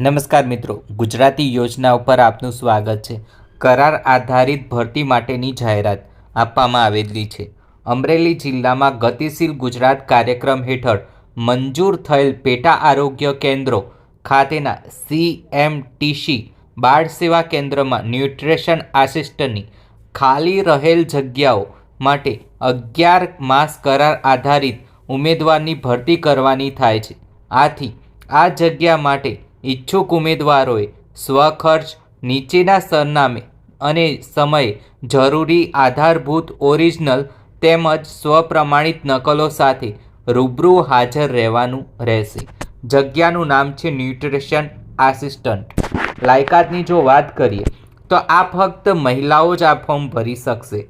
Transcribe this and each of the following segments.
નમસ્કાર મિત્રો, ગુજરાતી યોજના ઉપર આપનું સ્વાગત છે. કરાર આધારિત ભરતી માટેની જાહેરાત આપવામાં આવેલી છે. અમરેલી જિલ્લામાં ગતિશીલ ગુજરાત કાર્યક્રમ હેઠળ મંજૂર થયેલ પેટા આરોગ્ય કેન્દ્રો ખાતેના સીએમટીસી બાળ સેવા કેન્દ્રમાં ન્યુટ્રિશન આસિસ્ટન્ટની ખાલી રહેલ જગ્યાઓ માટે અગિયાર માસ કરાર આધારિત ઉમેદવારની ભરતી કરવાની થાય છે. આથી આ જગ્યા માટે ઈચ્છુક ઉમેદવારોએ સ્વખર્ચ નીચેના સરનામે અને સમયે જરૂરી આધારભૂત ઓરિજિનલ તેમજ સ્વપ્રમાણિત નકલો સાથે રૂબરૂ હાજર રહેવાનું રહેશે. જગ્યાનું નામ છે ન્યુટ્રિશન આસિસ્ટન્ટ. લાયકાતની જો વાત કરીએ, તો આ ફક્ત મહિલાઓ જ આ ફોર્મ ભરી શકશે.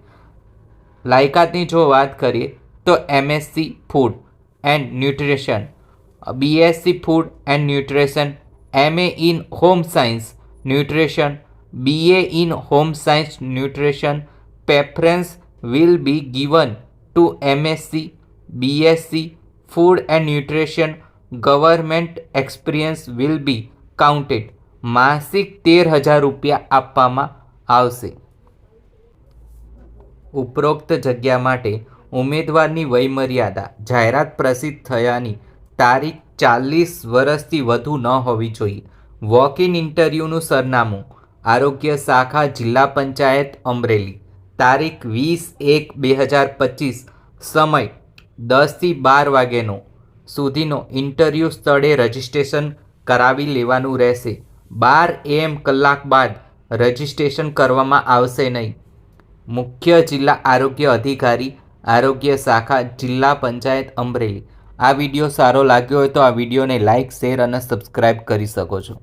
લાયકાતની જો વાત કરીએ, તો MSc food and nutrition, BSc food and nutrition MA in home science nutrition BA in home science nutrition preference will be given to MSc BSc food and nutrition government experience will be counted માસિક તેર હજાર રૂપિયા આપવામાં આવશે. ઉપરોક્ત જગ્યા માટે ઉમેદવારની વયમર્યાદા જાહેરાત પ્રસિદ્ધ થયાની તારીખ ચાલીસ વર્ષથી વધુ ન હોવી જોઈએ. વોક ઇન ઇન્ટરવ્યૂનું સરનામું, આરોગ્ય શાખા, જિલ્લા પંચાયત, અમરેલી. તારીખ વીસ એક બે હજાર પચીસ. સમય દસથી બાર વાગ્યાનો સુધીનો ઇન્ટરવ્યૂ સ્થળે રજિસ્ટ્રેશન કરાવી લેવાનું રહેશે. બાર એમ કલાક બાદ રજિસ્ટ્રેશન કરવામાં આવશે નહીં. મુખ્ય જિલ્લા આરોગ્ય અધિકારી, આરોગ્ય શાખા, જિલ્લા પંચાયત, અમરેલી. આ વીડિયો સારો લાગ્યો હોય તો આ વિડીયોને લાઇક શેર અને સબસ્ક્રાઈબ કરી શકો છો.